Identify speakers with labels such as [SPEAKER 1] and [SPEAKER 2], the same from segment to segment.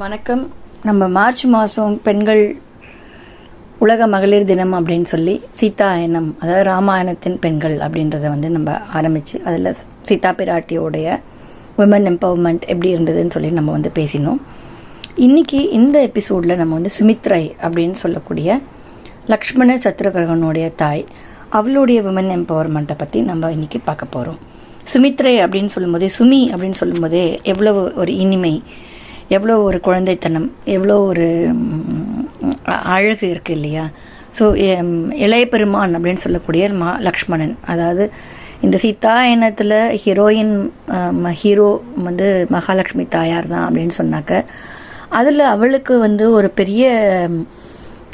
[SPEAKER 1] வணக்கம். நம்ம மார்ச் மாதம் பெண்கள் உலக மகளிர் தினம் அப்படின்னு சொல்லி சீதாயனம் அதாவது ராமாயணத்தின் பெண்கள் அப்படின்றத வந்து நம்ம ஆரம்பித்து அதில் சீதா பிராட்டியோடைய உமன் எம்பவர்மெண்ட் எப்படி இருந்ததுன்னு சொல்லி நம்ம வந்து பேசினோம். இன்னைக்கு இந்த எபிசோடில் நம்ம வந்து சுமித்ரை அப்படின்னு சொல்லக்கூடிய லக்ஷ்மண சத்ருகரகனுடைய தாய் அவளுடைய விமன் எம்பவர்மெண்ட்டை பற்றி நம்ம இன்னைக்கு பார்க்க போகிறோம் சுமித்ரை அப்படின்னு சொல்லும்போதே சுமி அப்படின்னு சொல்லும்போதே எவ்வளவு ஒரு இனிமை எவ்வளோ ஒரு குழந்தைத்தனம் எவ்வளோ ஒரு அ- அழகு இருக்குது இல்லையா? ஸோ இளைய பெருமான் அப்படின்னு சொல்லக்கூடிய மா லக்ஷ்மணன். அதாவது இந்த சீதா இனத்தில் ஹீரோயின் ஹீரோ வந்து மகாலட்சுமி தாயார் தான் அப்படின்னு சொன்னாக்க அதில் அவளுக்கு வந்து ஒரு பெரிய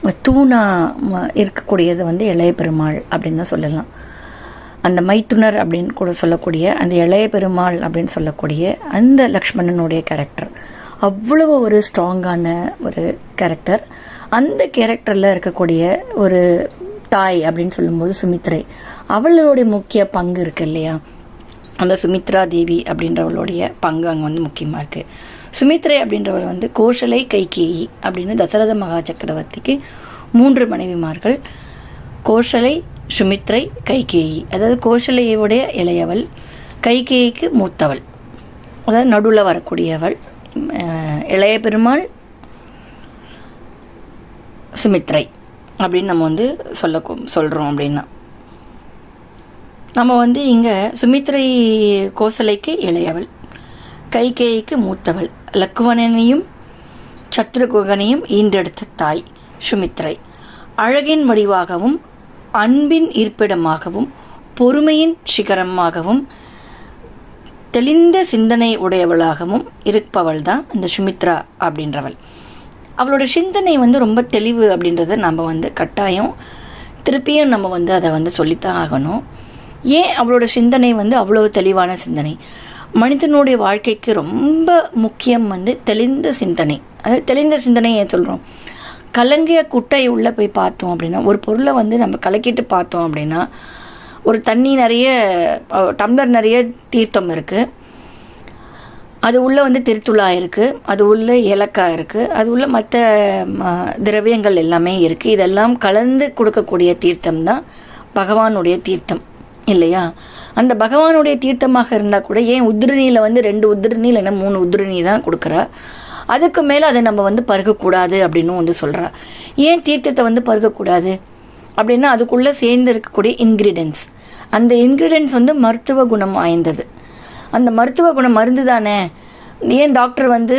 [SPEAKER 1] தூணாக தூணா ம- இருக்கக்கூடியது வந்து இளைய பெருமாள் அப்படின்னு தான் சொல்லலாம். அந்த மைத்துனர் அப்படின்னு கூட சொல்லக்கூடிய அந்த இளைய பெருமாள் அப்படின்னு சொல்லக்கூடிய அந்த லக்ஷ்மணனுடைய கேரக்டர் அவ்வளவு ஒரு ஸ்ட்ராங்கான ஒரு கேரக்டர் அந்த கேரக்டரில் இருக்கக்கூடிய ஒரு தாய் அப்படின்னு சொல்லும்போது சுமித்ரை. அவளுடைய முக்கிய பங்கு இருக்கு இல்லையா? அந்த சுமித்ரா தேவி அப்படின்றவளுடைய பங்கு அங்கே வந்து முக்கியமாக இருக்குது சுமித்ரை அப்படின்றவர் வந்து கோஷலை கைகேயி அப்படின்னு தசரத மகா சக்கரவர்த்திக்கு மூன்று மனைவிமார்கள். கோஷலை சுமித்ரை கைகேயி. அதாவது கோஷலையுடைய இளையவள் கைகேயிக்கு மூத்தவள். அதாவது நடுவில் வரக்கூடியவள். இளைய பெருமாள் சுமித்ரை அப்படின்னு நம்ம வந்து சொல்ல சொல்கிறோம் அப்படின்னா. நம்ம வந்து இங்கே சுமித்ரை கோசலைக்கு இளையவள் கைகேயிக்கு மூத்தவள் லக்குவனனையும் சத்ருகுகனையும் ஈண்டெடுத்த தாய் சுமித்ரை. அழகின் வடிவாகவும் அன்பின் இருப்பிடமாகவும் பொறுமையின் சிகரமாகவும் தெளிந்த சிந்தனை உடையவளாகவும் இருப்பவள் தான் இந்த சுமித்ரா அப்படின்றவள். அவளோட சிந்தனை வந்து ரொம்ப தெளிவு அப்படின்றத நம்ம வந்து கட்டாயம் திருப்பியும் நம்ம வந்து அதை வந்து சொல்லித்தான் ஆகணும். ஏன் அவளோட சிந்தனை வந்து அவ்வளோ தெளிவான சிந்தனை? மனிதனுடைய வாழ்க்கைக்கு ரொம்ப முக்கியம் வந்து தெளிந்த சிந்தனை. அதாவது தெளிந்த சிந்தனை ஏன் சொல்கிறோம் கலங்கிய குட்டை உள்ளே போய் பார்த்தோம் அப்படின்னா ஒரு பொருளை வந்து நம்ம கலக்கிட்டு பார்த்தோம் அப்படின்னா ஒரு தண்ணி நிறைய டம்ளர் நிறைய தீர்த்தம் இருக்குது அது உள்ளே வந்து திருத்துழா இருக்குது அது உள்ளே ஏலக்காய் இருக்குது அது உள்ள மற்ற திரவியங்கள் எல்லாமே இருக்குது இதெல்லாம் கலந்து கொடுக்கக்கூடிய தீர்த்தம் தான் பகவானுடைய தீர்த்தம் இல்லையா? அந்த பகவானுடைய தீர்த்தமாக இருந்தால் கூட ஏன் உதிரணியில் வந்து ரெண்டு உதிரணி இல்லைன்னா மூணு உதிரணி தான் கொடுக்குறா? அதுக்கு மேலே அதை நம்ம வந்து பருகக்கூடாது அப்படின்னு வந்து சொல்கிறா ஏன் தீர்த்தத்தை வந்து பருகக்கூடாது? அப்படின்னா அதுக்குள்ளே சேர்ந்து இருக்கக்கூடிய இன்க்ரீடியன்ஸ் அந்த இன்க்ரீடியன்ஸ் வந்து மருத்துவ குணம் வாய்ந்தது. அந்த மருத்துவ குணம் மருந்து தானே? ஏன் டாக்டர் வந்து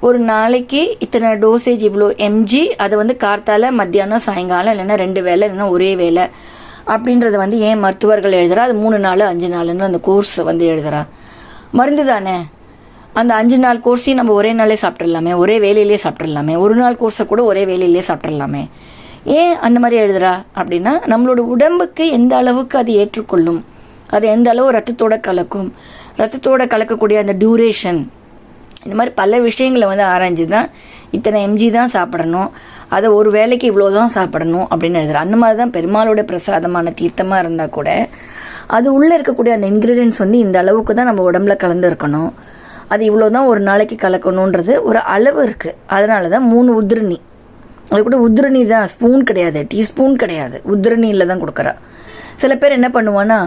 [SPEAKER 1] ஒரு நாளைக்கு இத்தனை டோசேஜ் இவ்வளோ எம்ஜி அதை வந்து கார்த்தால மத்தியானம் சாயங்காலம் இல்லைன்னா ரெண்டு வேளை இல்லைன்னா ஒரே வேலை அப்படின்றத வந்து ஏன் மருத்துவர்கள் எழுதுகிறா அது மூணு நாள் அஞ்சு நாளுன்னு அந்த கோர்ஸ் வந்து எழுதுறா. மருந்து தானே? அந்த அஞ்சு நாள் கோர்ஸையும் நம்ம ஒரே நாளே சாப்பிட்றலாமே ஒரே வேலையிலே சாப்பிட்றலாமே ஒரு நாள் கோர்ஸை கூட ஒரே வேலையிலே சாப்பிட்றலாமே ஏன் அந்த மாதிரி எழுதுறா? அப்படின்னா நம்மளோட உடம்புக்கு எந்த அளவுக்கு அது ஏற்றுக்கொள்ளும்? அது எந்த அளவு ரத்தத்தோட கலக்கும்? ரத்தத்தோட கலக்கக்கூடிய அந்த டியூரேஷன் இந்த மாதிரி பல விஷயங்களை வந்து ஆராய்ஞ்சு தான் இத்தனை எம்ஜி தான் சாப்பிடணும். அதை ஒரு வேளைக்கு இவ்வளோ தான் சாப்பிடணும் அப்படின்னு எழுதுறா. அந்த மாதிரி தான் பெருமாளோட பிரசாதமான தீர்த்தமாக இருந்தால் கூட அது உள்ளே இருக்கக்கூடிய அந்த இன்க்ரீடியன்ஸ் வந்து இந்த அளவுக்கு தான் நம்ம உடம்புல கலந்துருக்கணும் அது இவ்வளோ தான் ஒரு நாளைக்கு கலக்கணுன்றது ஒரு அளவு இருக்குது அதனால தான் மூணு உதிரணி அது கூட உதிரணி தான் ஸ்பூன் கிடையாது டீஸ்பூன் கிடையாது. உதிரணியில் தான் கொடுக்குறா. சில பேர் என்ன பண்ணுவான்னா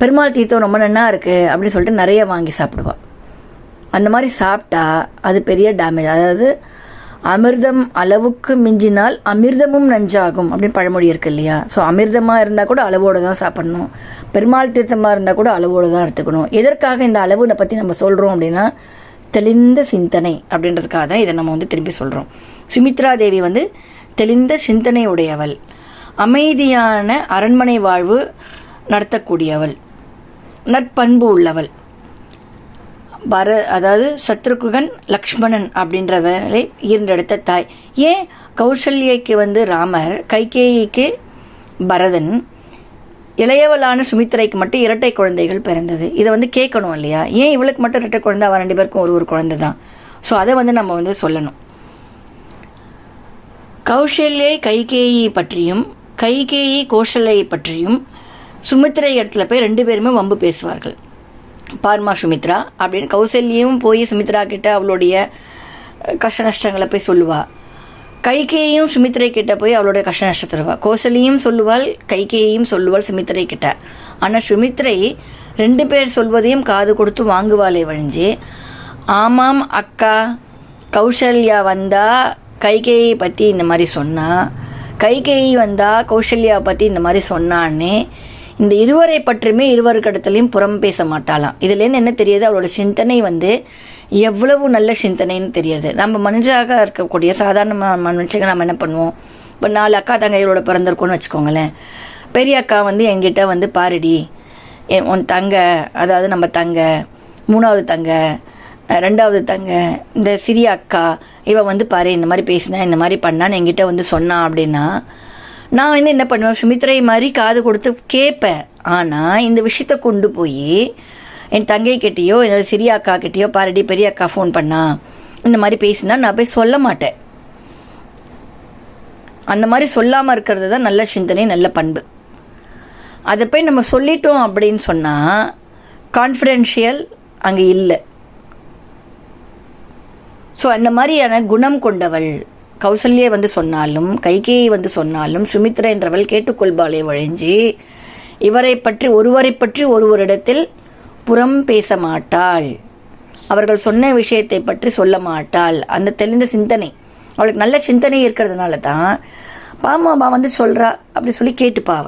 [SPEAKER 1] பெருமாள் தீர்த்தம் ரொம்ப நன்னா இருக்குது அப்படின்னு சொல்லிட்டு நிறைய வாங்கி சாப்பிடுவாள் அந்த மாதிரி சாப்பிட்டா அது பெரிய டேமேஜ் அதாவது அமிர்தம் அளவுக்கு மிஞ்சினால் அமிர்தமும் நஞ்சாகும் அப்படின்னு பழமொழி இருக்கு இல்லையா? ஸோ அமிர்தமாக இருந்தால் கூட அளவோடு தான் சாப்பிடணும். பெருமாள் தீர்த்தமாக இருந்தால் கூட அளவோடு தான் எடுத்துக்கணும். எதற்காக இந்த அளவுனை பற்றி நம்ம சொல்கிறோம் அப்படின்னா தெளிந்த சிந்தனை அப்படின்றதுக்காக தான் இதை நம்ம வந்து திரும்பி சொல்கிறோம் சுமித்ரா தேவி வந்து தெளிந்த சிந்தனை உடையவள் அமைதியான அரண்மனை வாழ்வு நடத்தக்கூடியவள். நட்பண்பு உள்ளவள். பர அதாவது சத்ருகுகன் லக்ஷ்மணன் அப்படின்றவரை ஈர்ந்தெடுத்த தாய். ஏன்? கௌசல்யக்கு வந்து ராமர் கைகேயிக்கு பரதன். இளையவளான சுமித்ரைக்கு மட்டும் இரட்டை குழந்தைகள் பிறந்தது. இதை வந்து கேட்கணும் இல்லையா? ஏன் இவளுக்கு மட்டும் இரட்டை குழந்தை? அவன் ரெண்டு பேருக்கும் ஒரு ஒரு குழந்தை தான் ஸோ அதை வந்து நம்ம வந்து சொல்லணும். கௌசல்யை கைகேயி பற்றியும் கைகேயி கோஷலை பற்றியும் சுமித்ரை இடத்துல போய் ரெண்டு பேருமே வம்பு பேசுவார்கள். பார்மா சுமித்ரா அப்படின்னு கௌசல்யும் போய் சுமித்ரா கிட்ட அவளுடைய கஷ்ட நஷ்டங்களை போய் சொல்லுவா. கைகேயும் சுமித்ரை கிட்ட போய் அவளுடைய கஷ்ட நஷ்டத்தை தருவா. கோசலியும் சொல்லுவாள் கைகேயும் சொல்லுவாள் சுமித்ரை கிட்ட. ஆனால் சுமித்ரை ரெண்டு பேர் சொல்வதையும் காது கொடுத்து வாங்குவாளே வழிஞ்சு ஆமாம் அக்கா கௌசல்யா வந்தால் கைகேயை பற்றி இந்த மாதிரி சொன்னால் கைகேயி வந்தால் கௌசல்யா பற்றி இந்த மாதிரி சொன்னான்னே இந்த இருவரை பற்றியுமே இருவருக்கிடத்துலையும் புறம் பேச மாட்டாளாம். இதுலேருந்து என்ன தெரியுது? அவரோட சிந்தனை வந்து எவ்வளவு நல்ல சிந்தனைன்னு தெரியுது. நம்ம மனுஷராக இருக்கக்கூடிய சாதாரண மனுஷங்க நம்ம என்ன பண்ணுவோம்? இப்போ நாலு அக்கா தங்கைகளோட பிறந்திருக்கோன்னு வச்சுக்கோங்களேன். பெரிய அக்கா வந்து என்கிட்ட வந்து பாருடி என் உன் தங்க அதாவது நம்ம தங்க மூணாவது தங்க ரெண்டாவது தங்க இந்த சிறிய அக்கா இவன் வந்து பாரு இந்த மாதிரி பேசினா இந்த மாதிரி பண்ணான்னு என்கிட்ட வந்து சொன்னான் அப்படின்னா நான் வந்து என்ன பண்ணுவேன்? சுமித்ரை மாதிரி காது கொடுத்து கேட்பேன். ஆனால் இந்த விஷயத்த கொண்டு போய் என் தங்கை கிட்டேயோ என்னோட சிறிய அக்கா கிட்டேயோ பாரடி பெரிய அக்கா ஃபோன் பண்ணா இந்த மாதிரி பேசினா நான் போய் சொல்ல மாட்டேன். அந்த மாதிரி சொல்லாமல் இருக்கிறது தான் நல்ல சிந்தனை நல்ல பண்பு. அதை போய் நம்ம சொல்லிட்டோம் அப்படின்னு சொன்னால் கான்ஃபிடென்ஷியல் அங்கே இல்லை. ஸோ அந்த மாதிரியான குணம் கொண்டவள் கௌசல்யே வந்து சொன்னாலும் கைகேயை வந்து சொன்னாலும் சுமித்ரா என்றவள் கேட்டுக்கொள்பாளே வழிஞ்சி இவரை பற்றி ஒருவரை பற்றி ஒருவரிடத்தில் புறம் பேச மாட்டாள். அவர்கள் சொன்ன விஷயத்தை பற்றி சொல்ல மாட்டாள். அந்த தெளிந்த சிந்தனை. அவளுக்கு நல்ல சிந்தனை இருக்கிறதுனால தான் பாமாபா வந்து சொல்கிறா அப்படி சொல்லி கேட்டுப்பாவ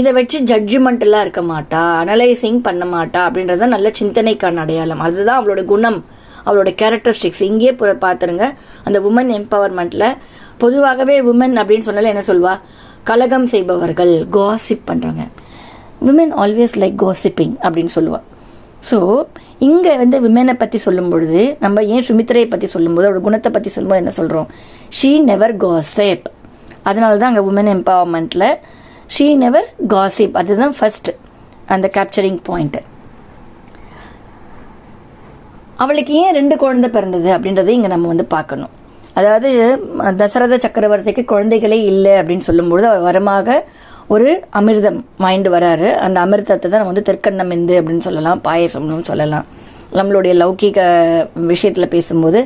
[SPEAKER 1] இதை வச்சு ஜட்ஜ்மெண்ட்லாம் இருக்க மாட்டா அனலைசிங் பண்ண மாட்டா அப்படின்றது தான் நல்ல சிந்தனைக்கான அடையாளம். அதுதான் அவளோட குணம். அவளோட கேரக்டரிஸ்டிக்ஸ் இங்கேயே புற- பார்த்துருங்க. அந்த உமன் எம்பவர்மெண்ட்ல பொதுவாகவே உமன் அப்படின்னு சொன்னாலே என்ன சொல்வா? கலகம் செய்பவர்கள் காசிப் பண்ணுறாங்க உமன் ஆல்வேஸ் லைக் காசிப்பிங் அப்படின்னு சொல்லுவாள் ஸோ இங்கே வந்து விமனை பற்றி சொல்லும் பொழுது நம்ம ஏன் சுமித்ரையை பற்றி சொல்லும்போது அவரோட குணத்தை பற்றி சொல்லும்போது என்ன சொல்கிறோம் ஷீ நெவர் காசிப் அதனால தான் அங்கே உமன் எம்பவர்மெண்ட்டில் ஷீ நெவர் காசிப் அதுதான் ஃபஸ்ட்டு அந்த கேப்சரிங் பாயிண்ட்டு அவளுக்கு ஏன் ரெண்டு குழந்தை பிறந்தது அப்படின்றத இங்கே நம்ம வந்து பார்க்கணும். அதாவது தசரத சக்கரவர்த்திக்கு குழந்தைகளே இல்லை அப்படின்னு சொல்லும்பொழுது அவர் வரமாக ஒரு அமிர்தம் வாங்கிட்டு வராரு. அந்த அமிர்தத்தை தான் நம்ம வந்து தெற்கண்ணம் இந்து அப்படின்னு சொல்லலாம் பாயசம்னு சொல்லலாம். நம்மளுடைய லௌகீக விஷயத்தில் பேசும்போது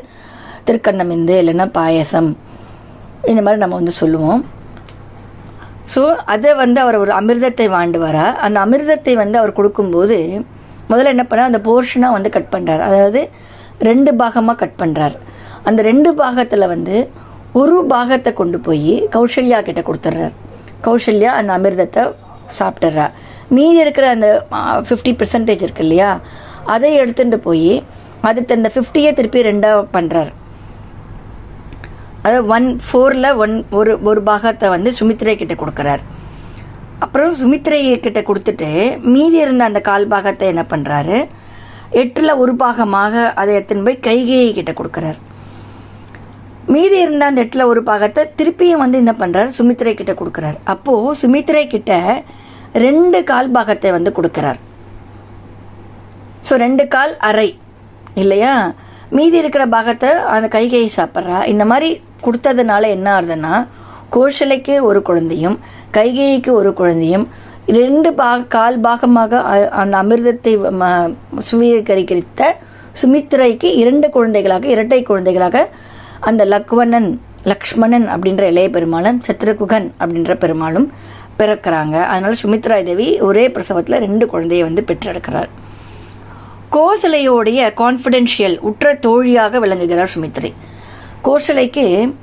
[SPEAKER 1] திருக்கண்ணம் இந்து இல்லைன்னா பாயசம். இந்த மாதிரி நம்ம வந்து சொல்லுவோம். ஸோ அதை வந்து அவர் ஒரு அமிர்தத்தை வாண்டு வரா அந்த அமிர்தத்தை வந்து அவர் கொடுக்கும்போது முதல்ல என்ன பண்ணார்? அந்த போர்ஷனாக வந்து கட் பண்ணுறார் அதாவது ரெண்டு பாகமாக கட் பண்ணுறார் அந்த ரெண்டு பாகத்தில் வந்து ஒரு பாகத்தை கொண்டு போய் கௌசல்யா கிட்ட கொடுத்துட்றார் கௌசல்யா அந்த அமிர்தத்தை சாப்பிட்டுறா. மீதி இருக்கிற அந்த ஃபிஃப்டி பெர்சன்டேஜ் இருக்கு இல்லையா? அதை எடுத்துட்டு போய் அதுக்கு அந்த ஃபிஃப்டியை திருப்பி ரெண்டாக பண்ணுறார் அதாவது ஒன் ஃபோரில் ஒன் ஒரு ஒரு பாகத்தை வந்து சுமித்ரே கிட்ட கொடுக்குறாரு. அப்புறம் சுமித்ரை கொடுத்துட்டு மீதி இருந்த அந்த கால் பாகத்தை என்ன பண்ணுறாரு எட்டில் ஒரு பாகமாக அதை எடுத்துன்னு போய் கைகேயி கிட்ட கொடுக்குறார். மீதி இருந்த அந்த எட்டில் ஒரு பாகத்தை திருப்பியும் வந்து என்ன பண்ணுறாரு சுமித்ரை கிட்ட கொடுக்குறார். அப்போது சுமித்ரை கிட்ட ரெண்டு கால் பாகத்தை வந்து கொடுக்குறார். ஸோ ரெண்டு கால் அரை இல்லையா? மீதி இருக்கிற பாகத்தை அந்த கைகையை சாப்பிட்றா. இந்த மாதிரி கொடுத்ததுனால என்ன ஆகுதுன்னா கோஷலைக்கு ஒரு குழந்தையும் கைகேயிக்கு ஒரு குழந்தையும் ரெண்டு பாக கால் பாகமாக அ- அந்த அமிர்தத்தை ம- சுவீகரித்த சுமித்ரைக்கு இரண்டு குழந்தைகளாக இரட்டை குழந்தைகளாக அந்த லக்வணன் லக்ஷ்மணன் அப்படின்ற இளைய பெருமாளும் சத்ருகுகன் அப்படின்ற பெருமாளும் பிறக்கிறாங்க. அதனால சுமித்ரா தேவி ஒரே பிரசவத்தில் ரெண்டு குழந்தையை வந்து பெற்றெடுக்கிறார். கோசலையோடைய கான்ஃபிடென்ஷியல் உற்ற தோழியாக விளங்குகிறார் சுமித்ரை. கோசலைக்கு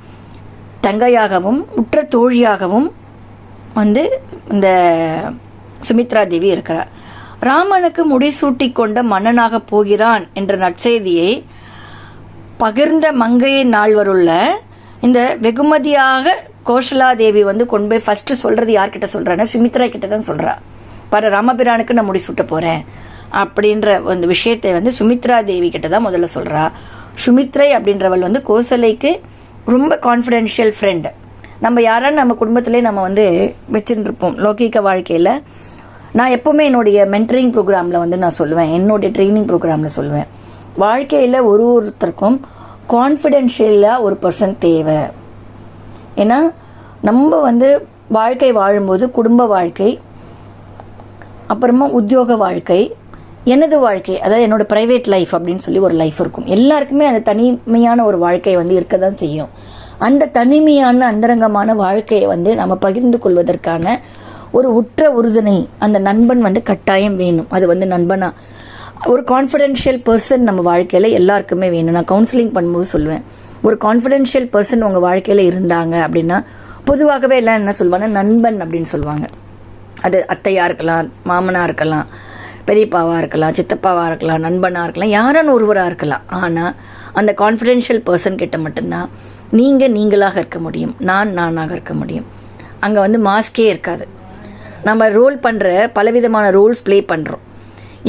[SPEAKER 1] தங்கையாகவும் உற்ற தோழியாகவும் வந்து இந்த சுமித்ரா தேவி இருக்கிறார். ராமனுக்கு முடிசூட்டி கொண்ட மன்னனாக போகிறான் என்ற நற்செய்தியை பகிர்ந்த மங்கையை நால்வருள்ள இந்த வெகுமதியாக கோஷலா தேவி வந்து கொண்டு போய் ஃபஸ்ட்டு சொல்கிறது யார்கிட்ட சொல்றான்னா சுமித்ரா கிட்ட தான் சொல்கிறா பாரு ராமபிரானுக்கு நான் முடிசூட்ட போகிறேன் அப்படின்ற அந்த விஷயத்தை வந்து சுமித்ரா தேவி கிட்ட தான் முதல்ல சொல்கிறா சுமித்ரை அப்படின்றவள் வந்து கோசலைக்கு ரொம்ப கான்ஃபிடென்ஷியல் ஃப்ரெண்ட் நம்ம யாரான்னு நம்ம குடும்பத்திலே நம்ம வந்து வச்சுட்டு இருப்போம் வாழ்க்கையில். நான் எப்போவுமே என்னுடைய மென்டரிங் ப்ரோக்ராமில் வந்து நான் சொல்லுவேன். என்னுடைய ட்ரைனிங் ப்ரோக்ராமில் சொல்லுவேன். வாழ்க்கையில் ஒரு ஒருத்தருக்கும் கான்ஃபிடென்ஷியலாக ஒரு பர்சன் தேவை. ஏன்னா நம்ம வந்து வாழ்க்கை வாழும்போது குடும்ப வாழ்க்கை அப்புறமா உத்தியோக வாழ்க்கை எனது வாழ்க்கை அதாவது என்னோட ப்ரைவேட் லைஃப் அப்படின்னு சொல்லி ஒரு லைஃப் இருக்கும். எல்லாருக்குமே அந்த தனிமையான ஒரு வாழ்க்கை வந்து இருக்க தான் செய்யும். அந்த தனிமையான அந்தரங்கமான வாழ்க்கையை வந்து நம்ம பகிர்ந்து கொள்வதற்கான ஒரு உற்ற உறுதுணை அந்த நண்பன் வந்து கட்டாயம் வேணும். அது வந்து நண்பனா. ஒரு கான்ஃபிடென்ஷியல் பர்சன் நம்ம வாழ்க்கையில் எல்லாருக்குமே வேணும். நான் கவுன்சிலிங் பண்ணும்போது சொல்லுவேன். ஒரு கான்ஃபிடென்ஷியல் பர்சன் உங்கள் வாழ்க்கையில் இருந்தாங்க அப்படின்னா பொதுவாகவே எல்லாம் என்ன சொல்லுவாங்க நண்பன் அப்படின்னு சொல்லுவாங்க அது அத்தையாக இருக்கலாம் மாமனாக இருக்கலாம். பெரியப்பாவாக இருக்கலாம் சித்தப்பாவாக இருக்கலாம் நண்பனாக இருக்கலாம் யாரான ஒருவராக இருக்கலாம். ஆனால் அந்த கான்ஃபிடென்ஷியல் பர்சன் கிட்ட மட்டும்தான் நீங்கள் நீங்களாக இருக்க முடியும். நான் நானாக இருக்க முடியும். அங்கே வந்து மாஸ்கே இருக்காது. நம்ம ரோல் பண்ணுற பலவிதமான ரோல்ஸ் ப்ளே பண்ணுறோம்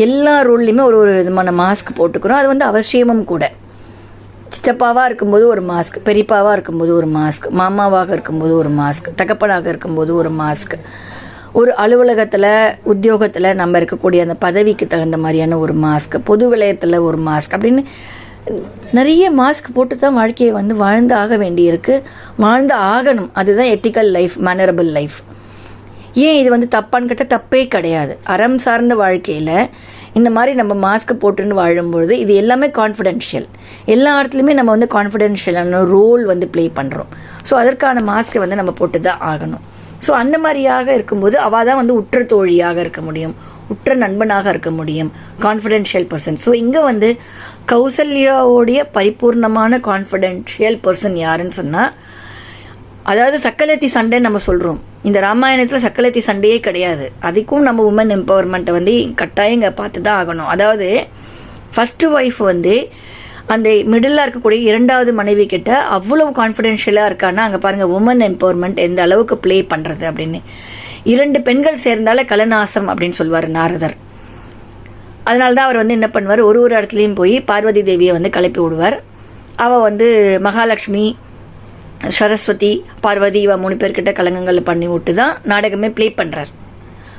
[SPEAKER 1] எல்லா ரோல்லையுமே ஒரு ஒரு விதமான மாஸ்க் போட்டுக்கிறோம். அது வந்து அவசியமும் கூட. சித்தப்பாவாக இருக்கும்போது ஒரு மாஸ்க் பெரியப்பாவாக இருக்கும்போது ஒரு மாஸ்க் மாமாவாக இருக்கும்போது ஒரு மாஸ்க் தகப்பனாக இருக்கும்போது ஒரு மாஸ்க் ஒரு அலுவலகத்தில் உத்தியோகத்தில் நம்ம இருக்கக்கூடிய அந்த பதவிக்கு தகுந்த மாதிரியான ஒரு மாஸ்க் பொது விளையத்தில் ஒரு மாஸ்க் அப்படின்னு நிறைய மாஸ்க் போட்டு தான் வாழ்க்கையை வந்து வாழ்ந்து ஆக வேண்டியிருக்கு. வாழ்ந்து ஆகணும். அதுதான் எத்திக்கல் லைஃப் மேனரபிள் லைஃப் ஏன் இது வந்து தப்பான்னு கேட்டால் தப்பே கிடையாது. அறம் சார்ந்த வாழ்க்கையில் இந்த மாதிரி நம்ம மாஸ்க் போட்டுன்னு வாழும்பொழுது இது எல்லாமே கான்ஃபிடென்ஷியல் எல்லா இடத்துலையுமே நம்ம வந்து கான்ஃபிடென்ஷியலான ரோல் வந்து ப்ளே பண்ணுறோம் ஸோ அதற்கான மாஸ்க்கை வந்து நம்ம போட்டு தான் ஆகணும். ஸோ அந்த மாதிரியாக இருக்கும்போது அவள் தான் வந்து உற்ற தோழியாக இருக்க முடியும். உற்ற நண்பனாக இருக்க முடியும். கான்ஃபிடென்ஷியல் பர்சன் ஸோ இங்கே வந்து கௌசல்யாவுடைய பரிபூர்ணமான கான்ஃபிடென்ஷியல் பர்சன் யாருன்னு சொன்னால் அதாவது சக்கலத்தி சண்டைன்னு நம்ம சொல்கிறோம் இந்த ராமாயணத்தில் சக்கலத்தி சண்டையே கிடையாது. அதுக்கும் நம்ம உமன் எம்பவர்மெண்ட்டை வந்து கட்டாயம் இங்கே பார்த்து தான் ஆகணும். அதாவது ஃபஸ்ட்டு ஒய்ஃப் வந்து அந்த மிடில் இருக்கக்கூடிய இரண்டாவது மனைவி கிட்ட அவ்வளவு கான்ஃபிடென்ஷியலாக இருக்கான்னா அங்கே பாருங்கள் உமன் எம்பவர்மெண்ட் எந்த அளவுக்கு ப்ளே பண்ணுறது அப்படின்னு. இரண்டு பெண்கள் சேர்ந்தால கலநாசம் அப்படின்னு சொல்லுவார் நாரதர். அதனால தான் அவர் வந்து என்ன பண்ணுவார்? ஒரு ஒரு இடத்துலையும் போய் பார்வதி தேவியை வந்து கிளப்பி விடுவார். அவள் வந்து மகாலட்சுமி சரஸ்வதி பார்வதி இவ மூணு பேர்கிட்ட கலங்கங்கள் பண்ணி விட்டு தான் நாடகமே ப்ளே பண்ணுறார்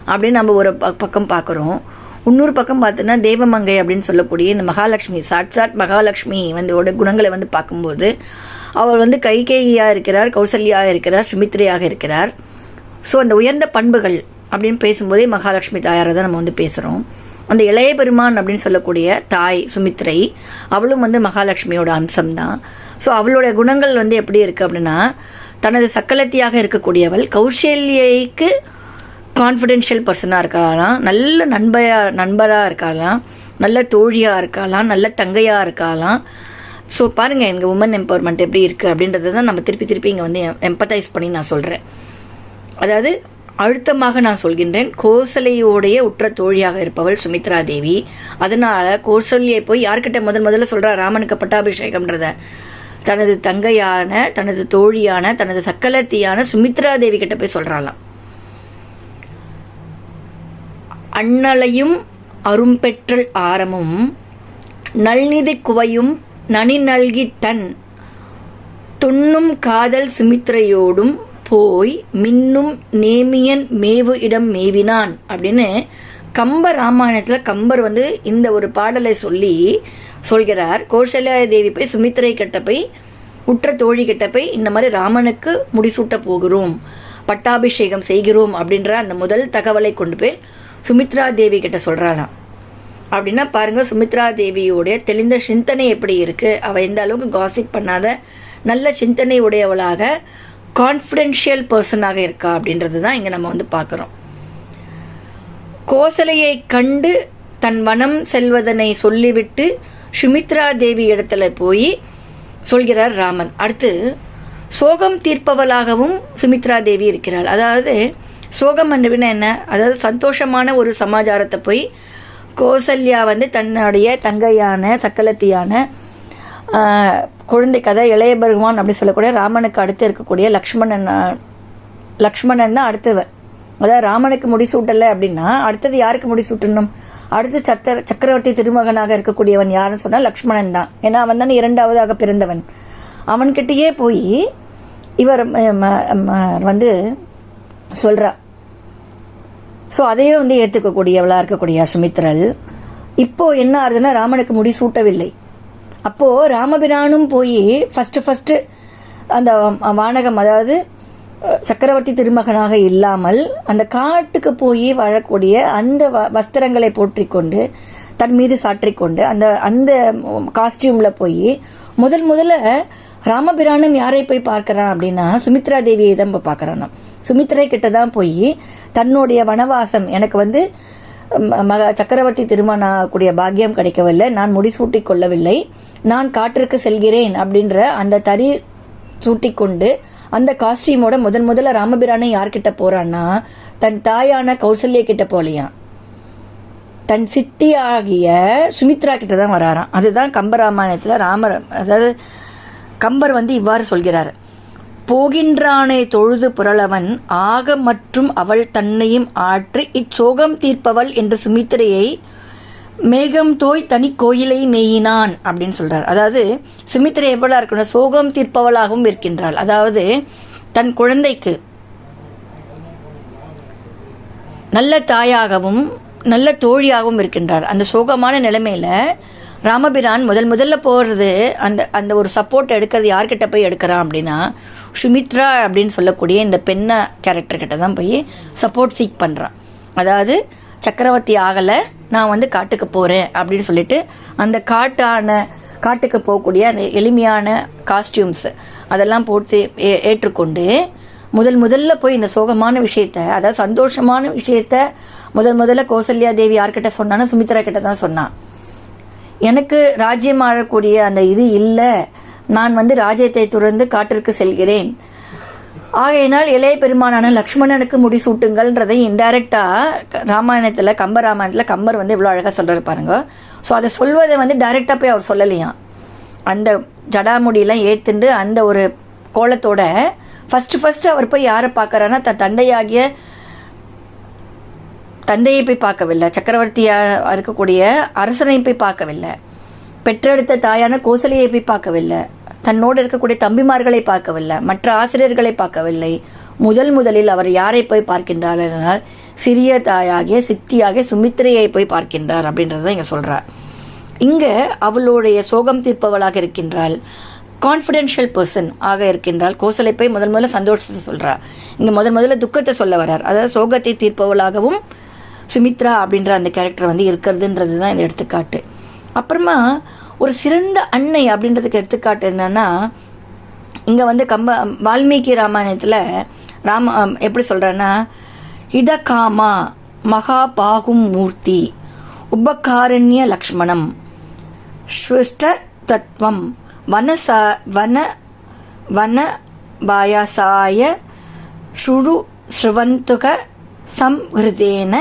[SPEAKER 1] அப்படின்னு நம்ம ஒரு ப- பக்கம் பார்க்குறோம். இன்னொரு பக்கம் பார்த்தோன்னா தேவமங்கை அப்படின்னு சொல்லக்கூடிய இந்த மகாலட்சுமி சாட்சாத் மகாலட்சுமி வந்தோட குணங்களை வந்து பார்க்கும்போது அவர் வந்து கைகேயாக இருக்கிறார் கௌசல்யாக இருக்கிறார் சுமித்திரையாக இருக்கிறார். ஸோ அந்த உயர்ந்த பண்புகள் அப்படின்னு பேசும்போதே மகாலட்சுமி தாயாரை தான் நம்ம வந்து பேசுகிறோம் அந்த இளைய பெருமான் அப்படின்னு சொல்லக்கூடிய தாய் சுமித்ரை அவளும் வந்து மகாலட்சுமியோட அம்சம்தான். ஸோ அவளுடைய குணங்கள் வந்து எப்படி இருக்குது அப்படின்னா தனது சக்கலத்தியாக இருக்கக்கூடியவள் கௌசல்யைக்கு கான்ஃபிடென்ஷியல் பர்சனாக இருக்கலாம் நல்ல நண்பையா நண்பராக இருக்கலாம் நல்ல தோழியாக இருக்கலாம் நல்ல தங்கையாக இருக்கலாம் ஸோ பாருங்கள் எங்கள் உமன் எம்பவர்மெண்ட் எப்படி இருக்குது அப்படின்றத தான் நம்ம திருப்பி திருப்பி இங்கே வந்து எம்பத்தைஸ் பண்ணி நான் சொல்கிறேன் அதாவது அழுத்தமாக நான் சொல்கின்றேன். கோசலையோடைய உற்ற தோழியாக இருப்பவள் சுமித்ரா தேவி. அதனால் கோசலியை போய் யார்கிட்ட முதல் முதல்ல சொல்கிறா ராமனுக்கு பட்டாபிஷேகம்ன்றத. தனது தங்கையான தனது தோழியான தனது சக்கலத்தியான சுமித்ரா தேவி கிட்ட போய் சொல்கிறாளாம் அண்ணலையும் அரும்பெற்றல் ஆரமும் நல்நிதி குவையும் நனி நல்கி தன் துண்ணும் காதல் சுமித்ரையோடும் போய் மின்னும் நேமியன் மேவு இடம் மேவினான் அப்படின்னு கம்ப ராமாயணத்தில் கம்பர் வந்து இந்த ஒரு பாடலை சொல்லி சொல்கிறார். கோஷல்யா தேவி போய் சுமித்ரை கிட்ட போய் உற்ற தோழி கிட்ட போய் இந்த மாதிரி ராமனுக்கு முடிசூட்ட போகிறோம் பட்டாபிஷேகம் செய்கிறோம் அப்படின்ற அந்த முதல் தகவலை கொண்டு போய் சுமித்ரா தேவி கிட்ட சொல்கிறானா அப்படின்னா பாருங்க சுமித்ரா தேவியோடைய தெளிந்த சிந்தனை எப்படி இருக்கு? அவ எந்த அளவுக்கு காசிப் பண்ணாத நல்ல சிந்தனை உடையவளாக கான்ஃபிடென்ஷியல் பர்சனாக இருக்கா அப்படின்றது தான் இங்கே நம்ம வந்து பார்க்குறோம். கோசலையை கண்டு தன் வனம் செல்வதனை சொல்லிவிட்டு சுமித்ரா தேவி இடத்துல போய் சொல்கிறார் ராமன். அடுத்து சோகம் தீர்ப்பவளாகவும் சுமித்ரா தேவி இருக்கிறாள். அதாவது சோகம் என்றுவினா என்ன? அதாவது சந்தோஷமான ஒரு சமாச்சாரத்தை போய் கோசல்யா வந்து தன்னுடைய தங்கையான சக்கலத்தியான குழந்தை கதை இளைய பெருமான் அப்படின்னு சொல்லக்கூடிய ராமனுக்கு அடுத்து இருக்கக்கூடிய லக்ஷ்மணன் லக்ஷ்மணன் தான் அடுத்தவன் அதாவது ராமனுக்கு முடிசூட்டலை அப்படின்னா அடுத்தது யாருக்கு முடிசூட்டணும்? அடுத்து சக்கர சக்கரவர்த்தி திருமகனாக இருக்கக்கூடியவன் யாருன்னு சொன்னால் லக்ஷ்மணன் தான். ஏன்னா அவன் தானே இரண்டாவதாக பிறந்தவன். அவன்கிட்டயே போய் இவர் வந்து சொல்கிறா ஸோ அதையே வந்து ஏற்றுக்கக்கூடியவளாக இருக்கக்கூடிய சுமித்ரல் இப்போது என்ன ஆகுதுன்னா ராமனுக்கு முடி சூட்டவில்லை. அப்போது ராமபிரானும் போய் ஃபஸ்ட்டு ஃபஸ்ட்டு அந்த வானகம் அதாவது சக்கரவர்த்தி திருமகனாக இல்லாமல் அந்த காட்டுக்கு போய் வாழக்கூடிய அந்த வ- வஸ்திரங்களை போற்றிக்கொண்டு தன் மீது சாற்றிக்கொண்டு அந்த அந்த காஸ்டியூமில் போய் முதல் முதல்ல ராமபிரானும் யாரை போய் பார்க்குறான் அப்படின்னா சுமித்ரா தேவியை தான் இப்போ பார்க்கறானாம். சுமித்ரை கிட்ட தான் போய் தன்னுடைய வனவாசம் எனக்கு வந்து ம- மக சக்கரவர்த்தி திருமணம் கூடிய பாக்கியம் கிடைக்கவில்லை. நான் முடிசூட்டி கொள்ளவில்லை. நான் காட்டிற்கு செல்கிறேன் அப்படின்ற அந்த தறி சூட்டிக்கொண்டு அந்த காஸ்டியூமோட முதன் முதல்ல ராமபிரானை யார்கிட்ட போறான்னா தன் தாயான கௌசல்ய கிட்ட போலியாம் தன் சித்தியாகிய சுமித்ரா கிட்ட தான் வராராம். அதுதான் கம்பராமாயணத்தில் ராமர் அதாவது கம்பர் வந்து இவ்வாறு சொல்கிறார். போகின்றானை தொழுது புரளவன் ஆக மற்றும் அவள் தன்னையும் ஆற்றி இச்சோகம் தீர்ப்பவள் என்ற சுமித்திரையை மேகம் தோய் தனி கோயிலை மேயினான் அப்படின்னு சொல்கிறார் அதாவது சுமித்திரை எவ்வளோ இருக்கணும் சோகம் தீர்ப்பவளாகவும் இருக்கின்றாள். அதாவது தன் குழந்தைக்கு நல்ல தாயாகவும் நல்ல தோழியாகவும் இருக்கின்றார் அந்த சோகமான நிலைமையில் ராமபிரான் முதல் முதல்ல போகிறது அந்த அந்த ஒரு சப்போர்ட் எடுக்கிறது யார்கிட்ட போய் எடுக்கிறான் அப்படின்னா சுமித்ரா அப்படின்னு சொல்லக்கூடிய இந்த பெண்ணை கேரக்டர்கிட்ட தான் போய் சப்போர்ட் சீக் பண்ணுறான் அதாவது சக்கரவர்த்தி ஆகலை நான் வந்து காட்டுக்கு போகிறேன் அப்படின்னு சொல்லிட்டு அந்த காட்டான காட்டுக்கு போகக்கூடிய அந்த எளிமையான காஸ்டியூம்ஸ் அதெல்லாம் போட்டு ஏ- ஏற்றுக்கொண்டு முதல் முதல்ல போய் இந்த சோகமான விஷயத்த அதாவது சந்தோஷமான விஷயத்த முதல் முதல்ல கௌசல்யா தேவி யார்கிட்ட சொன்னான்னா சுமித்ரா கிட்ட தான் சொன்னான். எனக்கு ராஜ்யம் ஆழக்கூடிய அந்த இது இல்லை. நான் வந்து ராஜ்யத்தை துறந்து காட்டிற்கு செல்கிறேன். ஆகையினால் இளைய பெருமானான லக்ஷ்மணனுக்கு முடிசூட்டுங்கள்ன்றதை இன்டைரக்டாக ராமாயணத்தில் கம்ப ராமாயணத்தில் கம்பர் வந்து இவ்வளோ அழகாக சொல்றாரு பாருங்க. ஸோ அதை சொல்வதை வந்து டைரெக்டாக போய் அவர் சொல்லலையாம். அந்த ஜடாமுடியெல்லாம் ஏற்றுண்டு அந்த ஒரு கோலத்தோட ஃபஸ்ட்டு ஃபஸ்ட்டு அவர் போய் யாரை பார்க்கறாருன்னா தன் தந்தையாகிய தந்தையை போய் பார்க்கவில்லை. சக்கரவர்த்தியாக இருக்கக்கூடிய அரசனை போய் பார்க்கவில்லை. பெற்றெடுத்த தாயான கோசலையை போய் பார்க்கவில்லை. தன்னோடு இருக்கக்கூடிய தம்பிமார்களை பார்க்கவில்லை. மற்ற ஆசிரியர்களை பார்க்கவில்லை. முதல் முதலில் அவர் யாரை போய் பார்க்கின்றார் என்றால் சிறிய தாயாகிய சித்தியாகிய சுமித்திரையை போய் பார்க்கின்றார் அப்படின்றத இங்கே சொல்கிறார் இங்கே அவளுடைய சோகம் தீர்ப்பவளாக இருக்கின்றாள். கான்ஃபிடென்ஷியல் பர்சன் ஆக இருக்கின்றால் கோசலை போய் முதல் முதல்ல சந்தோஷத்தை சொல்கிறார் இங்கே முதல் முதல்ல துக்கத்தை சொல்ல வரார் அதாவது சோகத்தை தீர்ப்பவளாகவும் சுமித்ரா அப்படின்ற அந்த கேரக்டர் வந்து இருக்கிறதுன்றது தான் இந்த எடுத்துக்காட்டு. அப்புறமா ஒரு சிறந்த அன்னை அப்படின்றதுக்கு எடுத்துக்காட்டு என்னன்னா இங்கே வந்து கம்ப வால்மீகி ராமாயணத்தில் ராம எப்படி சொல்கிறேன்னா ஹிதகாமா மகாபாகும் மூர்த்தி உபகாரண்ய லக்ஷ்மணம் ஸ்விஷ்ட தத்துவம் வனசா வன வன பாயசாய சுடு ஸ்ருவந்துக சம்ஹிருதேன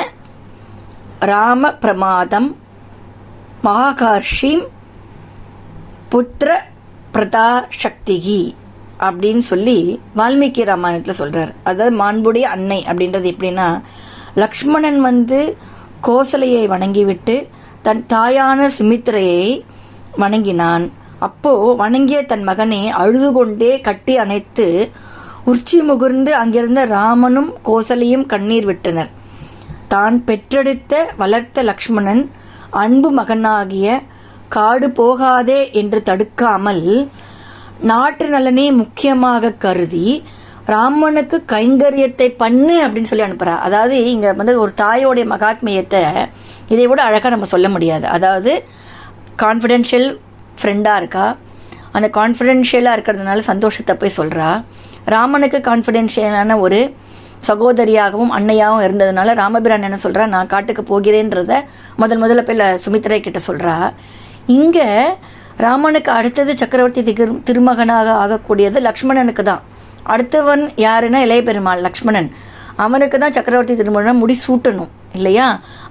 [SPEAKER 1] ராம பிரமாதம் மகாகர்ஷிம் புத்திர பிரதா சக்திகி அப்படின்னு சொல்லி வால்மீகி ராமாயணத்தில் சொல்கிறார் அதாவது மாண்புடைய அன்னை அப்படின்றது எப்படின்னா லக்ஷ்மணன் வந்து கோசலையை வணங்கிவிட்டு தன் தாயான சுமித்திரையை வணங்கினான். அப்போது வணங்கிய தன் மகனை அழுது கொண்டே கட்டி அணைத்து உச்சி முகுர்ந்து அங்கிருந்த ராமனும் கோசலையும் கண்ணீர் விட்டனர். தான் பெற்றெடுத்த வளர்த்த லக்ஷ்மணன் அன்பு மகனாகிய காடு போகாதே என்று தடுக்காமல் நாட்டு நலனே முக்கியமாக கருதி ராமனுக்கு கைங்கரியத்தை பண்ணு அப்படின்னு சொல்லி அனுப்புகிறா அதாவது இங்கே வந்து ஒரு தாயோடைய மகாத்மியத்தை இதை விட அழகாக நம்ம சொல்ல முடியாது. அதாவது கான்ஃபிடென்ஷியல் ஃப்ரெண்டாக இருக்கா? அந்த கான்ஃபிடென்ஷியலாக இருக்கிறதுனால சந்தோஷத்தை போய் சொல்கிறா ராமனுக்கு கான்ஃபிடென்ஷியலான ஒரு சகோதரியாகவும் அன்னையாகவும் இருந்ததுனால ராமபிரான் என்ன சொல்கிறா நான் காட்டுக்கு போகிறேன்றத முதல் முதல்ல போய் சுமித்ரை கிட்ட சொல்கிறா இங்கே ராமனுக்கு அடுத்தது சக்கரவர்த்தி திரு திருமகனாக ஆகக்கூடியது லக்ஷ்மணனுக்கு தான். அடுத்தவன் யாருன்னா இளைய பெருமாள் லக்ஷ்மணன். அவனுக்கு தான் சக்கரவர்த்தி திருமணம் முடி சூட்டணும் இல்லையா?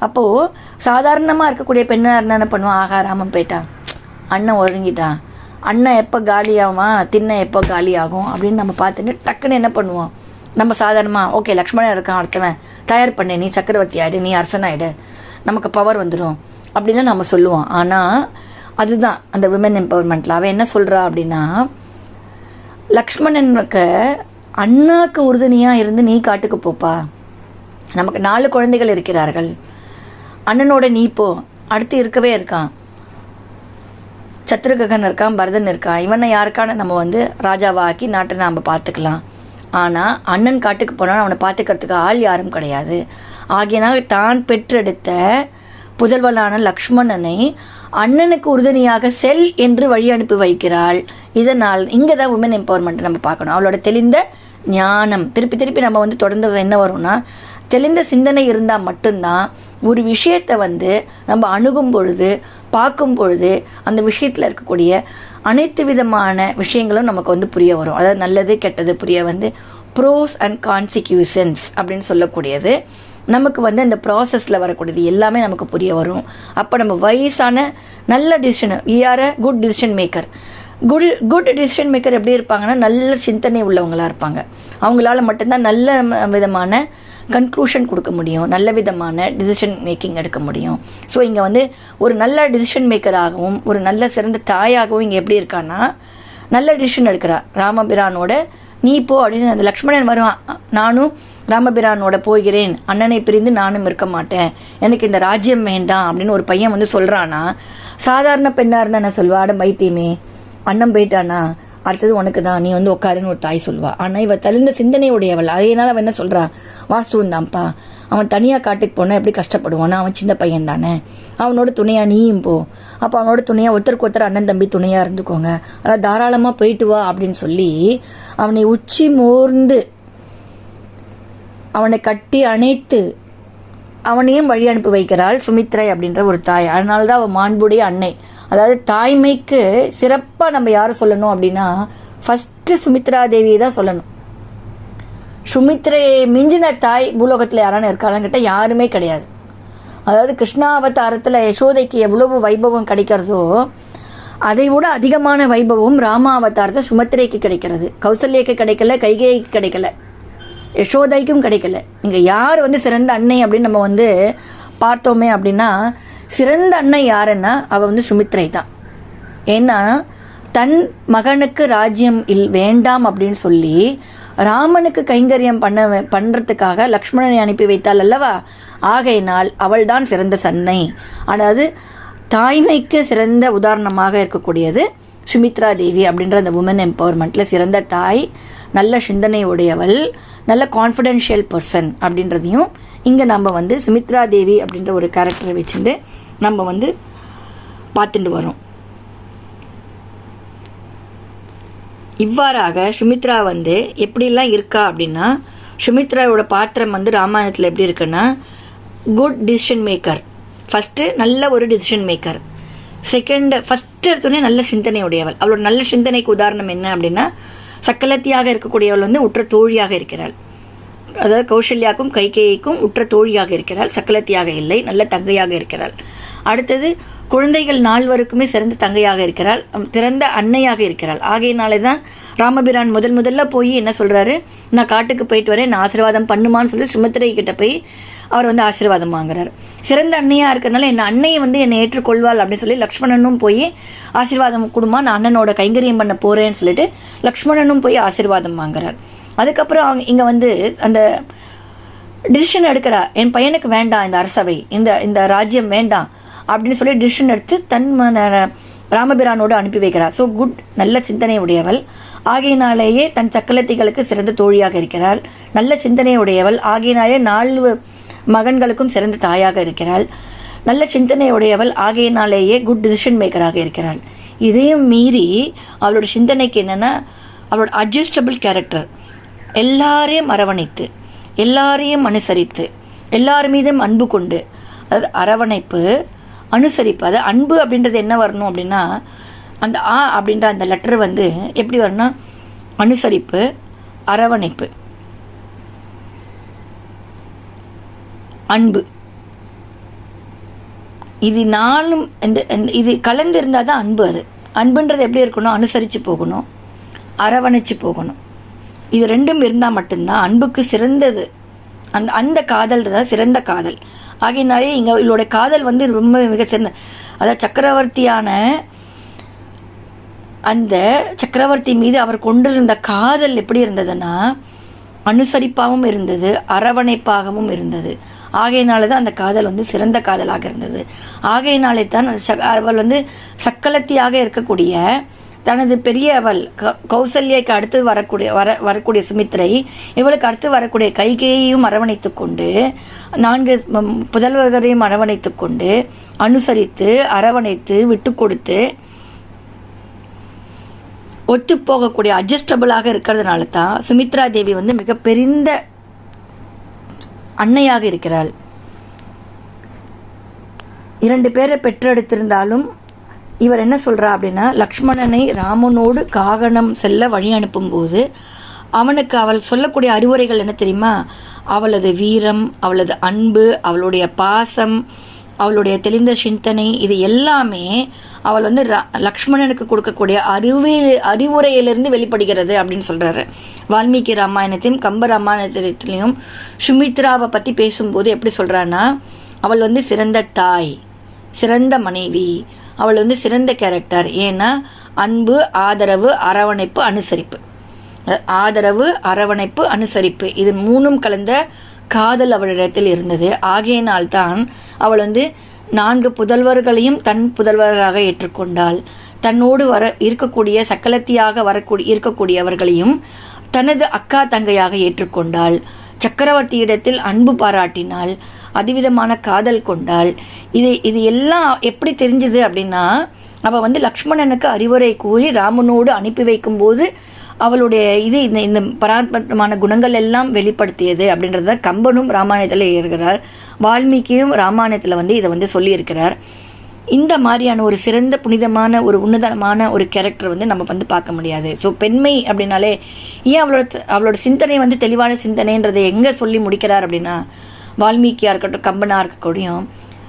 [SPEAKER 1] அப்போது சாதாரணமாக இருக்கக்கூடிய பெண்ணாக இருந்தால் என்ன பண்ணுவான்? ஆகா ராமன் போயிட்டான். அண்ணன் ஒதுங்கிட்டான். அண்ணன் எப்போ காலியாகுமா திண்ணை எப்போ காலியாகும்? அப்படின்னு நம்ம பார்த்துட்டு டக்குன்னு என்ன பண்ணுவோம்? நம்ம சாதாரணமாக ஓகே லக்ஷ்மணன் இருக்கான் அடுத்தவன். தயார் பண்ணு நீ சக்கரவர்த்தி ஆயிடு நீ அரசனாயிடு நமக்கு பவர் வந்துடும் அப்படின்னு நம்ம சொல்லுவோம். ஆனால் அதுதான் அந்த விமன் எம்பவர்மெண்ட்டில் அவன் என்ன சொல்கிறா அப்படின்னா லக்ஷ்மணனுக்கு அண்ணாக்கு உறுதுணையாக இருந்து நீ காட்டுக்கு போப்பா. நமக்கு நாலு குழந்தைகள் இருக்கிறார்கள். அண்ணனோட நீ போ. அடுத்து இருக்கவே இருக்கான். சத்ருககன் இருக்கான் பரதன் இருக்கான். இவனை யாருக்கான நம்ம வந்து ராஜாவாக்கி நாட்டை நாம் பார்த்துக்கலாம். ஆனால் அண்ணன் காட்டுக்கு போனால் அவனை பார்த்துக்கிறதுக்கு ஆள் யாரும் கிடையாது. ஆகியனால் தான் பெற்றெடுத்த புதல்வனான லக்ஷ்மணனை அண்ணனுக்கு உறுதுணையாக செல் என்று வழி அனுப்பி வைக்கிறாள். இதனால் இங்கே தான் உமன் எம்பவர்மெண்ட் நம்ம பார்க்கணும். அவளோட தெளிந்த ஞானம். திருப்பி திருப்பி நம்ம வந்து தொடர்ந்து என்ன வரும்னா தெளிந்த சிந்தனை இருந்தால் மட்டும்தான் ஒரு விஷயத்தை வந்து நம்ம அணுகும் பொழுது பார்க்கும் பொழுது அந்த விஷயத்தில் இருக்கக்கூடிய அனைத்து விதமான விஷயங்களும் நமக்கு வந்து புரிய வரும். அதாவது நல்லது கெட்டது புரிய வந்து ப்ரோஸ் அண்ட் கான்சிக்யூஷன்ஸ் அப்படின்னு சொல்லக்கூடியது. நமக்கு வந்து அந்த ப்ராசஸில் வரக்கூடியது எல்லாமே நமக்கு புரிய வரும். அப்போ நம்ம வயசான நல்ல decision or a good decision maker good good decision maker எப்படி இருப்பாங்கன்னா நல்ல சிந்தனை உள்ளவங்களாக இருப்பாங்க. அவங்களால மட்டும்தான் நல்ல விதமான கன்க்ளூஷன் கொடுக்க முடியும். நல்ல விதமான டிசிஷன் மேக்கிங் எடுக்க முடியும். ஸோ இங்கே வந்து ஒரு நல்ல டிசிஷன் மேக்கராகவும் ஒரு நல்ல சிறந்த தாயாகவும் இங்கே எப்படி இருக்கான்னா நல்ல டிசிஷன் எடுக்கிறா. ராமபிரானோட நீ போ அப்படின்னு அந்த லக்ஷ்மணன் வருவான். நானும் ராமபிரானோட போகிறேன். அண்ணனை பிரிந்து நானும் இருக்க மாட்டேன். எனக்கு இந்த ராஜ்யம் வேண்டாம் அப்படின்னு ஒரு பையன் வந்து சொல்கிறான்னா சாதாரண பெண்ணாக இருந்தால் என்ன சொல்வா அடம் பைத்தியமே அண்ணன் போயிட்டானா? அடுத்தது உனக்கு தான் நீ வந்து உட்காருன்னு ஒரு தாய் சொல்லுவாள் ஆனால் இவ தெளிந்த சிந்தனையுடையவள். அதனால அவன் என்ன சொல்கிறான் வாஸ்துவன் தான்ப்பா அவன் தனியாக காட்டுக்கு போனால் எப்படி கஷ்டப்படுவானா? அவன் சின்ன பையன் தானே. அவனோட துணையாக நீயும் போ. அப்போ அவனோட துணையாக ஒருத்தருக்கு ஒருத்தர் அண்ணன் தம்பி துணையாக இருந்துக்கோங்க. அதான் தாராளமாக போயிட்டு வா அப்படின்னு சொல்லி அவனை உச்சி மோர்ந்து அவனை கட்டி அணைத்து அவனையும் வழி அனுப்பி வைக்கிறாள் சுமித்ரை அப்படின்ற ஒரு தாய். அதனால தான் அவள் மாண்புடைய அன்னை. அதாவது தாய்மைக்கு சிறப்பாக நம்ம யாரை சொல்லணும் அப்படின்னா ஃபஸ்ட்டு சுமித்ரா தேவியை தான் சொல்லணும். சுமித்ரையை மிஞ்சின தாய் பூலோகத்தில் யாரான இருக்காளான்னு கேட்டால் யாருமே கிடையாது. அதாவது கிருஷ்ணாவதாரத்தில் யசோதைக்கு எவ்வளவு வைபவம் கிடைக்கிறதோ அதை விட அதிகமான வைபவம் ராமாவதாரத்தை சுமித்ரைக்கு கிடைக்கிறது. கௌசல்யக்கு கிடைக்கல கைகேய்க்கு கிடைக்கல. யசோதைக்கும் கிடைக்கல. இங்கே யார் வந்து சிறந்த அன்னை அப்படின்னு நம்ம வந்து பார்த்தோமே அப்படின்னா சிறந்த அன்னை யாருன்னா அவள் வந்து சுமித்ரை தான். ஏன்னா தன் மகனுக்கு ராஜ்யம் இல் வேண்டாம் அப்படின்னு சொல்லி ராமனுக்கு கைங்கரியம் பண்ண பண்ணுறதுக்காக லக்ஷ்மணனை அனுப்பி வைத்தாள் அல்லவா? ஆகையினால் அவள் தான் சிறந்த சன்னை. அதாவது தாய்மைக்கு சிறந்த உதாரணமாக இருக்கக்கூடியது சுமித்ரா தேவி அப்படின்ற அந்த உமன் எம்பவர்மெண்ட்டில் சிறந்த தாய் நல்ல சிந்தனை உடையவள் நல்ல கான்ஃபிடென்ஷியல் பர்சன் அப்படின்றதையும் இங்கே நம்ம வந்து சுமித்ரா தேவி அப்படின்ற ஒரு கேரக்டரை வச்சுட்டு நம்ம வந்து பார்த்துட்டு வரோம். இவ்வாறாக சுமித்ரா வந்து எப்படிலாம் இருக்கா அப்படின்னா சுமித்ராவோட பாத்திரம் வந்து ராமாயணத்தில் எப்படி இருக்குன்னா குட் டிசிஷன் மேக்கர் ஃபஸ்ட்டு நல்ல ஒரு டிசிஷன் மேக்கர் செகண்ட் ஃபஸ்ட்டு எடுத்தோடனே நல்ல சிந்தனை உடையவள் அவளோட நல்ல சிந்தனைக்கு உதாரணம் என்ன அப்படின்னா சக்கலத்தியாக இருக்கக்கூடியவள் வந்து உற்ற தோழியாக இருக்கிறாள். அதாவது கௌசல்யாக்கும் கைகேயிக்கும் உற்ற தோழியாக இருக்கிறாள். சக்கலத்தியாக இல்லை நல்ல தங்கையாக இருக்கிறாள். அடுத்தது குழந்தைகள் நால்வருக்குமே சிறந்த தங்கையாக இருக்கிறாள். திறந்த அன்னையாக இருக்கிறாள். ஆகையினாலே தான் ராமபிரான் முதல் முதல்ல போய் என்ன சொல்கிறாரு நான் காட்டுக்கு போயிட்டு வரேன் நான் ஆசீர்வாதம் பண்ணுமான்னு சொல்லி சுமித்திரை கிட்ட போய் அவர் வந்து ஆசீர்வாதம் வாங்குறாரு. சிறந்த அன்னையா இருக்கிறனால என் அன்னையை வந்து என்னை ஏற்றுக்கொள்வாள் அப்படின்னு சொல்லி லக்ஷ்மணனும் போய் ஆசீர்வாதம் கொடுமா நான் அண்ணனோட கைங்கரியம் பண்ண போறேன்னு சொல்லிட்டு லக்ஷ்மணனும் போய் ஆசீர்வாதம் வாங்குறார். அதுக்கப்புறம் அவங்க இங்க வந்து அந்த டிசிஷன் எடுக்கிறா என் பையனுக்கு வேண்டாம் இந்த அரசவை இந்த இந்த ராஜ்யம் வேண்டாம் அப்படின்னு சொல்லி டிசிஷன் எடுத்து தன் ராமபிரானோடு அனுப்பி வைக்கிறார் ஸோ குட் நல்ல சிந்தனை உடையவள். ஆகையினாலேயே தன் சக்கலத்திகளுக்கு சிறந்த தோழியாக இருக்கிறாள். நல்ல சிந்தனை உடையவள். ஆகையினாலே நாலு மகன்களுக்கும் சிறந்த தாயாக இருக்கிறாள். நல்ல சிந்தனையுடையவள் ஆகையினாலேயே குட் டிசிஷன் மேக்கராக இருக்கிறாள். இதையும் மீறி அவளோட சிந்தனைக்கு என்னென்னா அவளோட அட்ஜஸ்டபிள் கேரக்டர் எல்லாரையும் அரவணைத்து எல்லாரையும் அனுசரித்து எல்லார் மீதும் அன்பு கொண்டு அதாவது அரவணைப்பு அனுசரிப்பு. அது அன்பு அப்படின்றது என்ன வரணும் அப்படின்னா அந்த ஆ அப்படின்ற அந்த லெட்டர் வந்து எப்படி வரணும்? அனுசரிப்பு அரவணைப்பு. அன்பு. இது நாளும் இந்த இது கலந்து இருந்தால் தான் அன்பு அது. அன்புன்றது எப்படி இருக்கணும்? அனுசரித்து போகணும். அரவணைச்சு போகணும். இது ரெண்டும் இருந்தால் மட்டும்தான் அன்புக்கு சிறந்தது. அந்த அந்த காதல் தான் சிறந்த காதல். ஆகையினாலே இங்கே இவளுடைய காதல் வந்து ரொம்ப மிக சிறந்த அதாவது சக்கரவர்த்தியான அந்த சக்கரவர்த்தி மீது அவர் கொண்டிருந்த காதல் எப்படி இருந்ததுன்னா அனுசரிப்பாகவும் இருந்தது அரவணைப்பாகவும் இருந்தது. ஆகையினால தான் அந்த காதல் வந்து சிறந்த காதலாக இருந்தது. ஆகையினாலே தான் அவள் வந்து சக்கலத்தியாக இருக்கக்கூடிய தனது பெரிய அவள் க- கௌசல்யாக்கு அடுத்து வரக்கூடிய வர வரக்கூடிய சுமித்ரை இவளுக்கு அடுத்து வரக்கூடிய கைகையையும் அரவணைத்து கொண்டு நான்கு புதல்வர்களையும் அரவணைத்து கொண்டு அனுசரித்து அரவணைத்து விட்டு கொடுத்து ஒத்து போகக்கூடிய அட்ஜஸ்டபிளாக இருக்கிறதுனால தான் சுமித்ரா தேவி வந்து மிக பெரிந்த அன்னையாக இருக்கிறாள். இரண்டு பேரை பெற்றெடுத்திருந்தாலும் இவர் என்ன சொல்றா அப்படின்னா லக்ஷ்மணனை ராமனோடு காகனம் செல்ல வழி அனுப்பும்போது அவனுக்கு அவள் சொல்லக்கூடிய அறிவுரைகள் என்ன தெரியுமா? அவளது வீரம் அவளது அன்பு அவளுடைய பாசம் அவளுடைய தெளிந்த சிந்தனை இது எல்லாமே அவள் வந்து லக்ஷ்மணனுக்கு கொடுக்கக்கூடிய அறிவு அறிவுரையிலிருந்து வெளிப்படுகிறது அப்படின்னு சொல்கிறாரு வால்மீகி ராமாயணத்தையும் கம்ப ராமாயணத்திலையும் சுமித்ராவை பற்றி பேசும்போது எப்படி சொல்கிறான்னா அவள் வந்து சிறந்த தாய் சிறந்த மனைவி அவள் வந்து சிறந்த கேரக்டர் ஏன்னா அன்பு ஆதரவு அரவணைப்பு அனுசரிப்பு. ஆதரவு அரவணைப்பு அனுசரிப்பு. இது மூணும் கலந்த காதல் அவளிடத்தில் இருந்தது. ஆகையினால்தான் அவள் வந்து நான்கு புதல்வர்களையும் தன் புதல்வராக ஏற்றுக்கொண்டாள். தன்னோடு வர இருக்கக்கூடிய சக்கலத்தியாக வரக்கூடிய இருக்கக்கூடியவர்களையும் தனது அக்கா தங்கையாக ஏற்றுக்கொண்டாள். சக்கரவர்த்தியிடத்தில் அன்பு பாராட்டினாள். அதிவிதமான காதல் கொண்டாள். இது இது எல்லாம் எப்படி தெரிஞ்சது அப்படின்னா அவள் வந்து லக்ஷ்மணனுக்கு அறிவுரை கூறி ராமனோடு அனுப்பி வைக்கும்போது அவளுடைய இது இந்த இந்த பராத்மமான குணங்கள் எல்லாம் வெளிப்படுத்தியது அப்படின்றத கம்பனும் ராமாயணத்தில் இருக்கிறார் வால்மீகியும் ராமாயணத்தில் வந்து இதை வந்து சொல்லியிருக்கிறார். இந்த மாதிரியான ஒரு சிறந்த புனிதமான ஒரு உன்னதமான ஒரு கேரக்டர் வந்து நம்ம வந்து பார்க்க முடியாது. ஸோ பெண்மை அப்படின்னாலே ஏன் அவளோட அவளோட சிந்தனை வந்து தெளிவான சிந்தனைன்றதை எங்கே சொல்லி முடிக்கிறார் அப்படின்னா வால்மீகியாக இருக்கட்டும் கம்பனாக இருக்கக்கூடியும்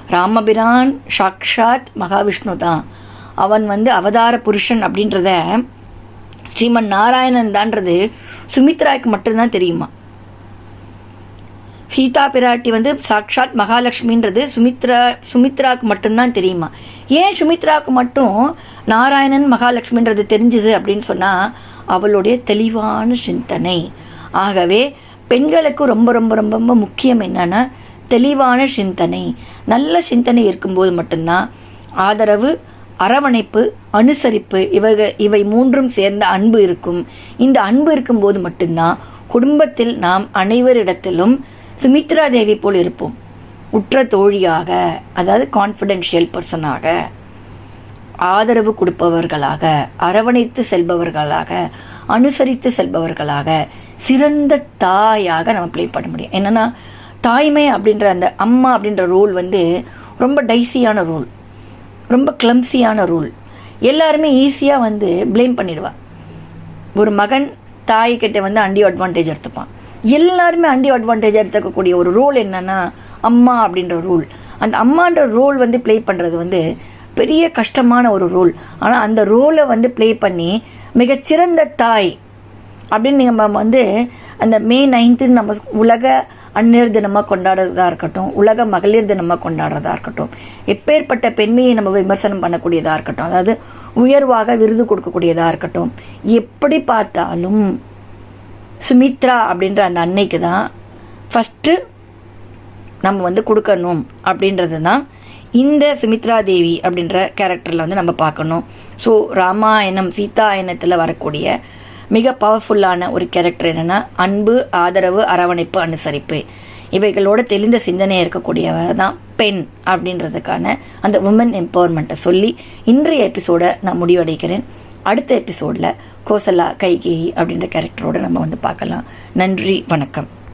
[SPEAKER 1] ராமபிரான் சாக்ஷாத் மகாவிஷ்ணு தான் அவன் வந்து அவதார புருஷன் அப்படின்றத ஸ்ரீமன் நாராயணன் தான்றது சுமித்ராய்க்கு மட்டும்தான் தெரியுமா? சீதா பிராட்டி வந்து சாக்ஷாத் மகாலட்சுமின்றது சுமித்ரா சுமித்ராவுக்கு மட்டும்தான் தெரியுமா? ஏன் சுமித்ராவுக்கு மட்டும் நாராயணன் மகாலட்சுமின்றது தெரிஞ்சுது அப்படின்னு சொன்னால் அவளுடைய தெளிவான சிந்தனை. ஆகவே பெண்களுக்கு ரொம்ப ரொம்ப ரொம்ப ரொம்ப முக்கியம் என்னென்னா தெளிவான சிந்தனை. நல்ல சிந்தனை இருக்கும்போது மட்டும்தான் ஆதரவு அரவணைப்பு அனுசரிப்பு இவக இவை மூன்றும் சேர்ந்த அன்பு இருக்கும். இந்த அன்பு இருக்கும்போது மட்டும்தான் குடும்பத்தில் நாம் அனைவரிடத்திலும் சுமித்ரா தேவி போல் இருப்போம். உற்ற தோழியாக அதாவது கான்ஃபிடென்ஷியல் பர்சனாக ஆதரவு கொடுப்பவர்களாக அரவணைத்து செல்பவர்களாக அனுசரித்து செல்பவர்களாக சிறந்த தாயாக நம்ம ப்ளே பண்ண முடியும். என்னன்னா தாய்மை அப்படின்ற அந்த அம்மா அப்படின்ற ரோல் வந்து ரொம்ப டைசியான ரோல் ரொம்ப கிளம்சியான ரூல் எல்லாருமே ஈஸியாக வந்து ப்ளேம் பண்ணிடுவா. ஒரு மகன் தாய்கிட்ட வந்து அண்டியோ அட்வான்டேஜ் எடுத்துப்பான். எல்லாருமே அண்டியோ அட்வான்டேஜ் எடுத்துக்கக்கூடிய ஒரு ரோல் என்னன்னா அம்மா அப்படின்ற ரூல் அந்த அம்மான்ற ரோல் வந்து ப்ளே பண்ணுறது வந்து பெரிய கஷ்டமான ஒரு ரோல் ஆனால் அந்த ரோலை வந்து ப்ளே பண்ணி மிகச்சிறந்த தாய் அப்படின்னு நம்ம வந்து அந்த மே நைன்த்து நம்ம உலக அந்நியர் தினமாக கொண்டாடுறதா இருக்கட்டும் உலக மகளிர் தினமாக கொண்டாடுறதா இருக்கட்டும் எப்பேற்பட்ட பெண்மையை நம்ம விமர்சனம் பண்ணக்கூடியதாக இருக்கட்டும் அதாவது உயர்வாக விருது கொடுக்கக்கூடியதாக இருக்கட்டும் எப்படி பார்த்தாலும் சுமித்ரா அப்படின்ற அந்த அன்னைக்கு தான் ஃபஸ்ட்டு நம்ம வந்து கொடுக்கணும் அப்படின்றது தான் இந்த சுமித்ரா தேவி அப்படின்ற கேரக்டரில் வந்து நம்ம பார்க்கணும். ஸோ ராமாயணம் சீதாயணத்தில் வரக்கூடிய மிக பவர்ஃபுல்லான ஒரு கேரக்டர் என்னென்னா அன்பு ஆதரவு அரவணைப்பு அனுசரிப்பு. இவைகளோட தெளிந்த சிந்தனை இருக்கக்கூடியவர் தான் பெண் அப்படின்றதுக்கான அந்த உமன் எம்பவர்மெண்ட்டை சொல்லி இன்றைய எபிசோடை நான் முடிவடைக்கிறேன் அடுத்த எபிசோடில் கோசலா கைகேயி அப்படின்ற கேரக்டரோடு நம்ம வந்து பார்க்கலாம். நன்றி வணக்கம்.